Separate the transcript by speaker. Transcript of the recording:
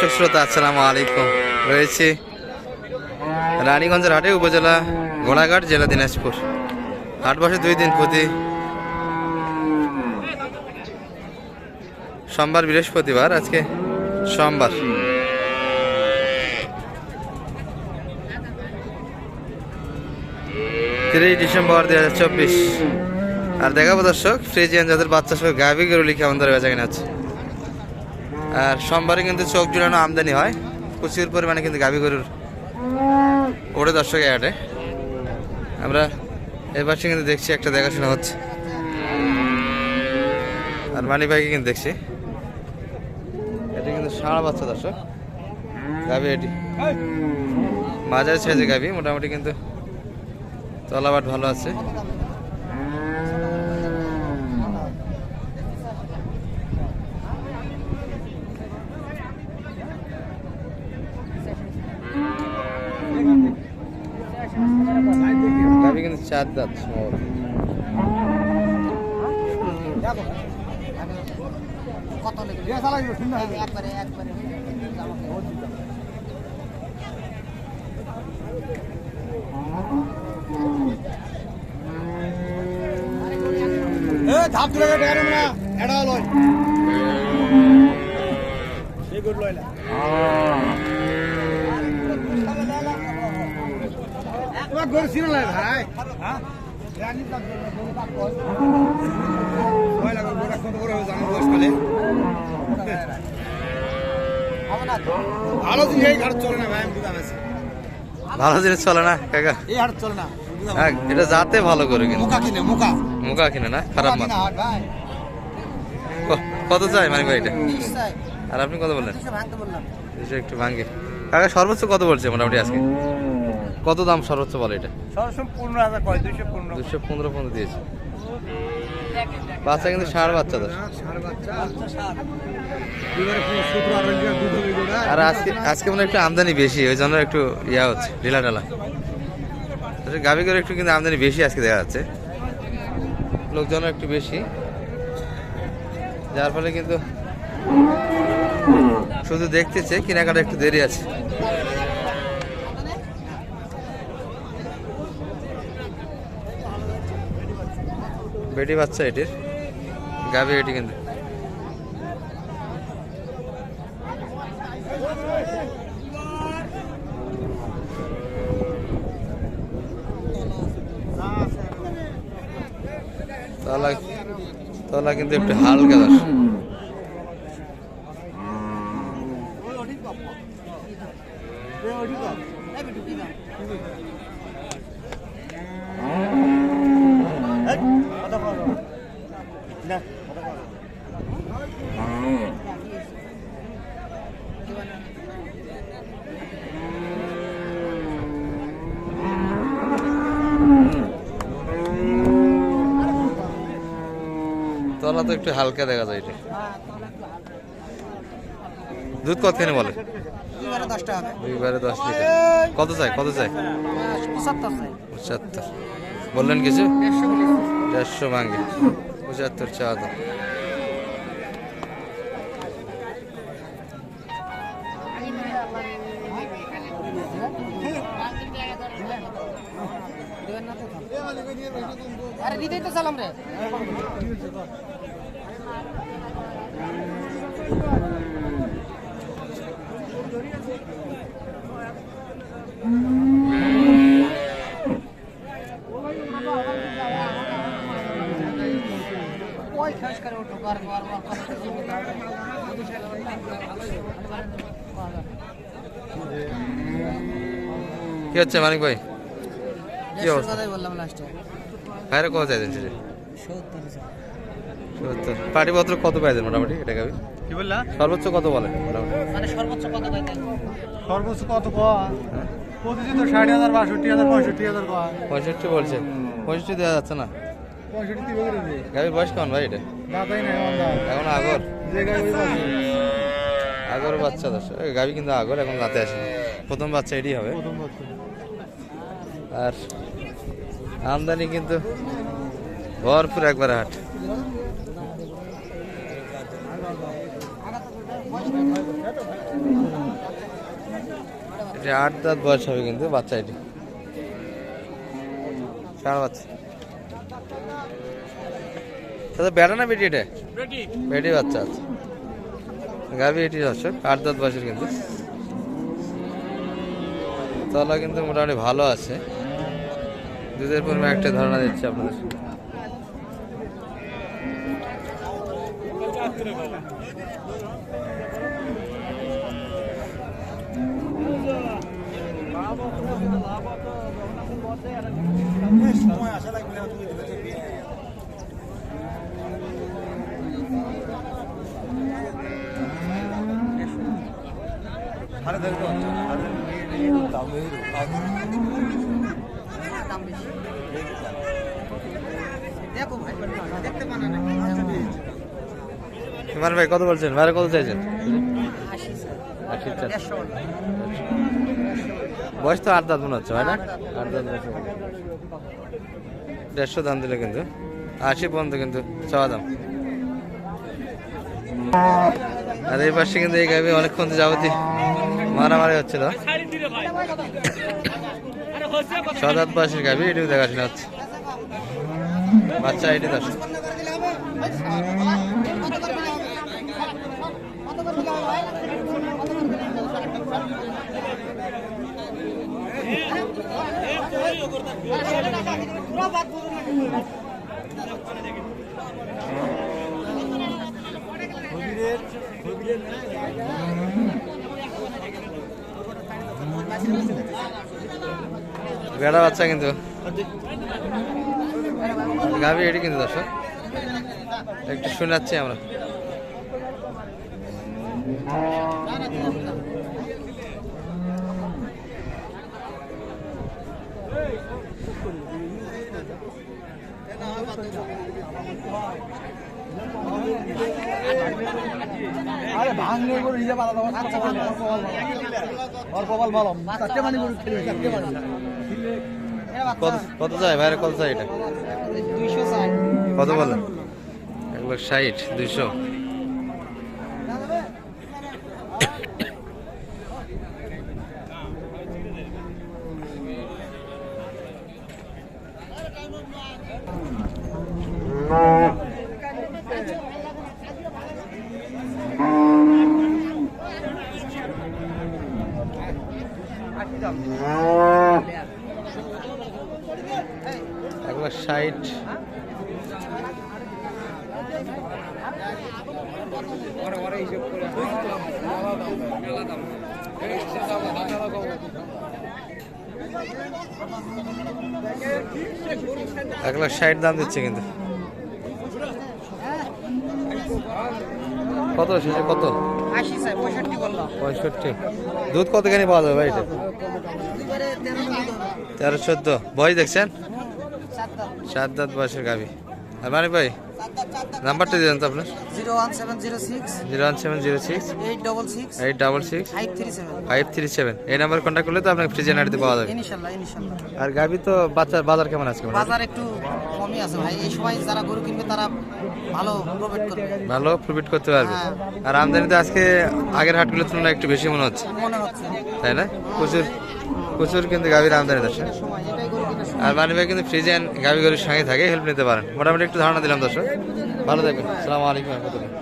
Speaker 1: দর্শক শ্রোতা, আসসালামু আলাইকুম। রয়েছে রানীগঞ্জের হাটে উপজেলা ঘোড়াঘাট, জেলা দিনাজপুর। হাট বসে দুই দিন প্রতি সোমবার, বৃহস্পতিবার, আজকে সোমবার। তিরিশ ডিসেম্বর দুই হাজার চব্বিশ। আর দেখাবো দর্শক, ফ্রিজিয়ান যাদের বাচ্চা সহ গাভি গরু লিখে আমাদের বেচা কিনা হচ্ছে। আর সোমবারে কিন্তু চোখ জুড়ানো আমদানি হয়। প্রচুর পরিমাণে কিন্তু গাভী গরুর ওড়ে দর্শক হাটে আমরা এবার কিন্তু দেখছি, একটা দেখাশোনা হচ্ছে। আর মানি ভাইকে কিন্তু দেখছি। এটা কিন্তু সারা বাচ্চা দর্শক। গাভি এটি। মাঝারি সাইজে গাভি, মোটামুটি কিন্তু তলাবাট ভালো আছে। গাভি কিন্তু চার দাঁত
Speaker 2: ধাপ তুলে এটা লয়। এই গুড লয়লা এবার গরু ছিল না ভাই হ্যাঁ রানী কাক গরু কাক কয় ভয় লাগে গরু কত বড় হয়েছে আমার বয়সকালে
Speaker 3: হবে না তো
Speaker 2: ভালো জিনিস এই ঘাট চলে না ভাই আমি বুঝা পারছি
Speaker 1: ভালো জিনিস চলে না কাকা?
Speaker 2: এই হাট চলে না
Speaker 1: হ্যাঁ এটা যাতে ভালো করে কিন্তু।
Speaker 2: মুখা কিনে মুখা।
Speaker 1: মুখা কিনে না খারাপ মাল।
Speaker 2: কিনা
Speaker 1: কত চাই মানে ভাই এটা? আর আপনি কত বললেন? একটু ভাঙ্গে কাকা সর্বোচ্চ কত বলছে মোটামুটি আজকে? কত দাম সর্বোচ্চ বলে এটা? দুশো পনেরো পনেরো। দিয়েছে। বাচ্চা কিন্তু ষাঁড় বাচ্চা আর আজকে আজকে মনে একটু আমদানি বেশি ওই জন্য একটু ইয়া হচ্ছে ঢিলা ঢালা গাভি করে একটু কিন্তু আমদানি বেশি আজকে দেখা যাচ্ছে। লোকজন একটু বেশি। যার ফলে কিন্তু শুধু দেখতেছে কেনাকাটা একটু দেরি আছে। বেটি বাচ্চা এটির। গাভি এটি কিন্তু। তলা কিন্তু একটু হালকা
Speaker 3: এই
Speaker 1: তলা তো একটু হালকা দেখা যায় এটা। দুধ কতখানি বলে?
Speaker 3: দশটা হবে।
Speaker 1: দুইবারে দশ লিটার কত চাই? কত চাই?
Speaker 3: পঁচাত্তর
Speaker 1: বললেন কিছু?
Speaker 3: দেড়শো
Speaker 1: ভাঙ্গে পঁচাত্তর চা দাম
Speaker 3: আরে দিতেই তো চালাম রে।
Speaker 1: কি হচ্ছে মানিক ভাই? কি অবস্থা?
Speaker 3: বললাম লাস্টে
Speaker 1: ভাইরা কত চাইছেন সেটা?
Speaker 3: সত্তর
Speaker 1: কত পাইছেন মোটামুটি এটা গাবি
Speaker 2: কি বললা?
Speaker 1: সর্বোচ্চ কত বলে মোটামুটি?
Speaker 3: মানে সর্বোচ্চ কত পাইতেন
Speaker 2: সর্বোচ্চ কত কয়? প্রতিদিন তো ষাট হাজার বাষট্টি হাজার পঁয়ষট্টি হাজার কয়?
Speaker 1: পঁয়ষট্টি বলছে। পঁয়ষট্টি দেওয়া যাচ্ছে না।
Speaker 2: পঁয়ষট্টি দিবে? করে
Speaker 1: গাবির বয়স কেমন ভাই এটা?
Speaker 2: দাদাই নাই
Speaker 1: এখন আগর।
Speaker 2: যে
Speaker 1: আগর বাচ্চা দশ। গাবি কিন্তু আগর এখন রাতে আসে প্রথম বাচ্চা এটি হবে।
Speaker 2: প্রথম বছর
Speaker 1: আর আমদানি কিন্তু ভরপুর একবার হাট। আট দাঁত বয়স হবে কিন্তু বাচ্চা এটি। বাচ্চা বেটা না বেটি এটা? বেটি বাচ্চা আছে। গাভি এটি দর্শক, আট দাঁত বয়সের কিন্তু। তলা কিন্তু মোটামুটি ভালো আছে। দুধের পরিমাণ একটা ধারণা দিচ্ছে আপনাদের।
Speaker 3: দেখো ভাই দেখতে পানা না
Speaker 1: ইমান ভাই কত বলছেন? ভাড়া কত চাইছেন? বয়স তো আট দাঁত মনে হচ্ছে ভাই না? আট দাঁত দেড়শো দাম দিলে কিন্তু। আশি পর্যন্ত কিন্তু চাওয়া দাম। আর এই পাশে কিন্তু এই গাবি অনেকক্ষণ যাবতী মারামারি হচ্ছিল। ছ দাঁত বয়সের গাবি এটিও দেখাশোনা হচ্ছে। বাচ্চা এটি দশ বেড়া বাচ্চা কিন্তু। গাভি এটি কিন্তু দর্শক। একটু শোনাচ্ছি আমরা।
Speaker 2: আরে ভাঙলে করে নিজে পালা দাও আচ্ছা ওর কপাল ভালো চারটে মানি করে খেলে চারটে মানি।
Speaker 1: কত কত চাই ভাইরে কত চাই এটা? কত বলেন এক লাখ ষাট দুইশো। ষাট। এক লাখ ষাট দাম দিচ্ছে কিন্তু। কত শেষে কত?
Speaker 3: পঁয়ষট্টি।
Speaker 1: দুধ কতখানি পাওয়া যাবে ভাই এটা?
Speaker 3: তেরো
Speaker 1: চোদ্দ। বয়স দেখছেন? সাত দাঁত বয়সের গাবি আর মানে ভাই নাম্বারটা দিলেন তো আপনার।
Speaker 3: Zero one seven zero six.
Speaker 1: Zero one seven zero six.
Speaker 3: Eight double six.
Speaker 1: Eight double six.
Speaker 3: Five three seven.
Speaker 1: Five three seven. এই নাম্বার কন্ট্যাক্ট করলে তো আপনাকে ফ্রি জেনারেটিতে পাওয়া যাবে।
Speaker 3: ইনশাল্লাহ ইনশাল্লাহ।
Speaker 1: আর গাবি তো বাচ্চার বাজার কেমন আজকে মোটামুটি?
Speaker 3: বাজার একটু কমই আছে ভাই। এই সময় যারা গরু কিনবে তারা ভালো প্রফিট করবে।
Speaker 1: ভালো প্রফিট করতে পারবে।
Speaker 3: হ্যাঁ।
Speaker 1: আর আমদানিতে আজকে আগের হাটগুলোর তুলনায় একটু বেশি মনে হচ্ছে।
Speaker 3: মনে হচ্ছে।
Speaker 1: তাই না? প্রচুর প্রচুর কিন্তু গাভীর আমদানি দর্শক আর মানি ভাই কিন্তু ফ্রিজেন গাভি গরুর সঙ্গে থাকে হেল্প নিতে পারেন। মোটামুটি একটু ধারণা দিলাম দর্শক। ভালো থাকবেন। আসসালামু আলাইকুম রহমতুল্লাহ।